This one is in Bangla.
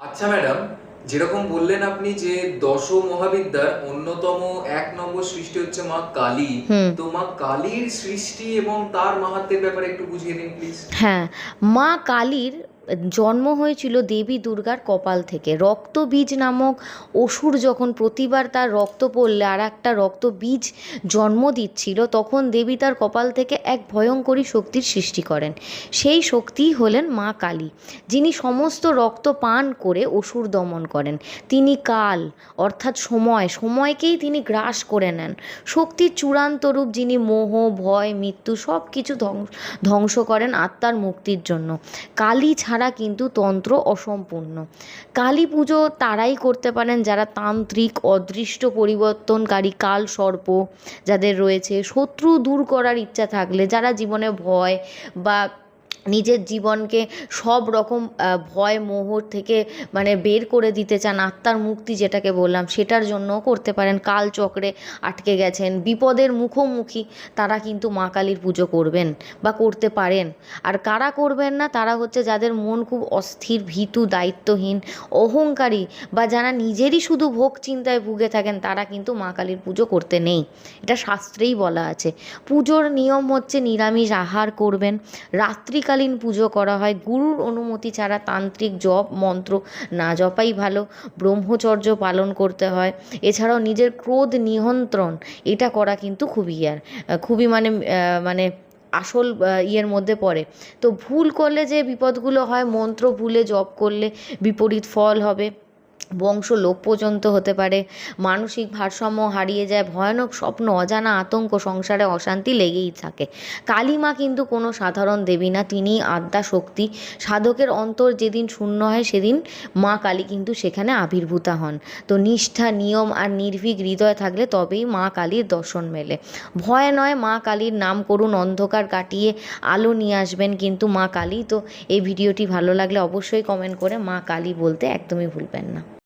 আচ্ছা ম্যাডাম যেরকম বললেন আপনি যে দশ মহাবিদ্যার অন্যতম এক নম্বর সৃষ্টি হচ্ছে মা কালী। তো মা কালীর সৃষ্টি এবং তার মাহাত্মের ব্যাপারে একটু বুঝিয়ে দিন প্লিজ হ্যাঁ মা কালীর জন্ম হয়েছিল দেবী দুর্গার কপাল থেকে। রক্তবীজ নামক অসুর যখন প্রতিবার তার রক্ত পড়লে আর একটা রক্তবীজ জন্ম দিচ্ছিল, তখন দেবী তার কপাল থেকে এক ভয়ঙ্করী শক্তির সৃষ্টি করেন। সেই শক্তিই হলেন মা কালী, যিনি সমস্ত রক্ত পান করে অসুর দমন করেন। তিনি কাল, অর্থাৎ সময়, সময়কেই তিনি গ্রাস করে নেন। শক্তির চূড়ান্ত রূপ যিনি মোহ, ভয়, মৃত্যু সব কিছু ধ্বংস ধ্বংস করেন আত্মার মুক্তির জন্য। কালী ছাড়া কিন্তু তন্ত্র অসম্পূর্ণ। কালী পুজো তারাই করতে পারেন যারা তান্ত্রিক, অদৃষ্ট, পরিবর্তনকারী, কাল সর্প যাদের রয়েছে, শত্রু দূর করার ইচ্ছা থাকলে, যারা জীবনে ভয় বা নিজের জীবনকে সব রকম ভয় মোহ থেকে মানে বের করে দিতে চান আত্মার মুক্তি যেটাকে বললাম, সেটার জন্যও করতে পারেন। কাল চক্রে আটকে গেছেন। বিপদের মুখোমুখি তারা কিন্তু মা কালীর পুজো করবেন বা করতে পারেন। আর কারা করবেন না, তারা হচ্ছে যাদের মন খুব অস্থির, ভীতু, দায়িত্বহীন, অহংকারী বা যারা নিজেরই শুধু ভোগ চিন্তায় ভুগে থাকেন, তারা কিন্তু মা কালীর পুজো করতে নেই। এটা শাস্ত্রেই বলা আছে। পুজোর নিয়ম হচ্ছে নিরামিষ আহার করবেন। রাত্রিকালীন পুজো করা হয়। গুরুর অনুমতি ছাড়া তান্ত্রিক জপ, মন্ত্র না জপাই ভালো। ব্রহ্মচর্য পালন করতে হয়। এছাড়াও নিজের ক্রোধ নিয়ন্ত্রণ, এটা করা কিন্তু খুবই আর খুবই মানে মানে আসল ইয়ের মধ্যে পড়ে। তো ভুল করলে যে বিপদগুলো হয়, মন্ত্র ভুলে জপ করলে বিপরীত ফল হবে। বংশ লোপ পর্যন্ত হতে পারে। মানসিক ভারসাম্য হারিয়ে যায়, ভয়ানক স্বপ্ন, অজানা আতঙ্ক, সংসারে অশান্তি লেগেই থাকে। কালী মা কিন্তু কোনো সাধারণ দেবী না, তিনি আদ্যা শক্তি। সাধকের অন্তর যেদিন শূন্য হয়, সেদিন মা কালী কিন্তু সেখানে আবির্ভূতা হন। তো নিষ্ঠা, নিয়ম আর নির্ভীক হৃদয় থাকলে তবেই মা কালীর দর্শন মেলে। ভয় নয়, মা কালীর নাম করুন, অন্ধকার কাটিয়ে আলো নিয়ে আসবেন কিন্তু মা কালী। তো এই ভিডিওটি ভালো লাগলে অবশ্যই কমেন্ট করে মা কালী বলতে একদমই ভুলবেন না।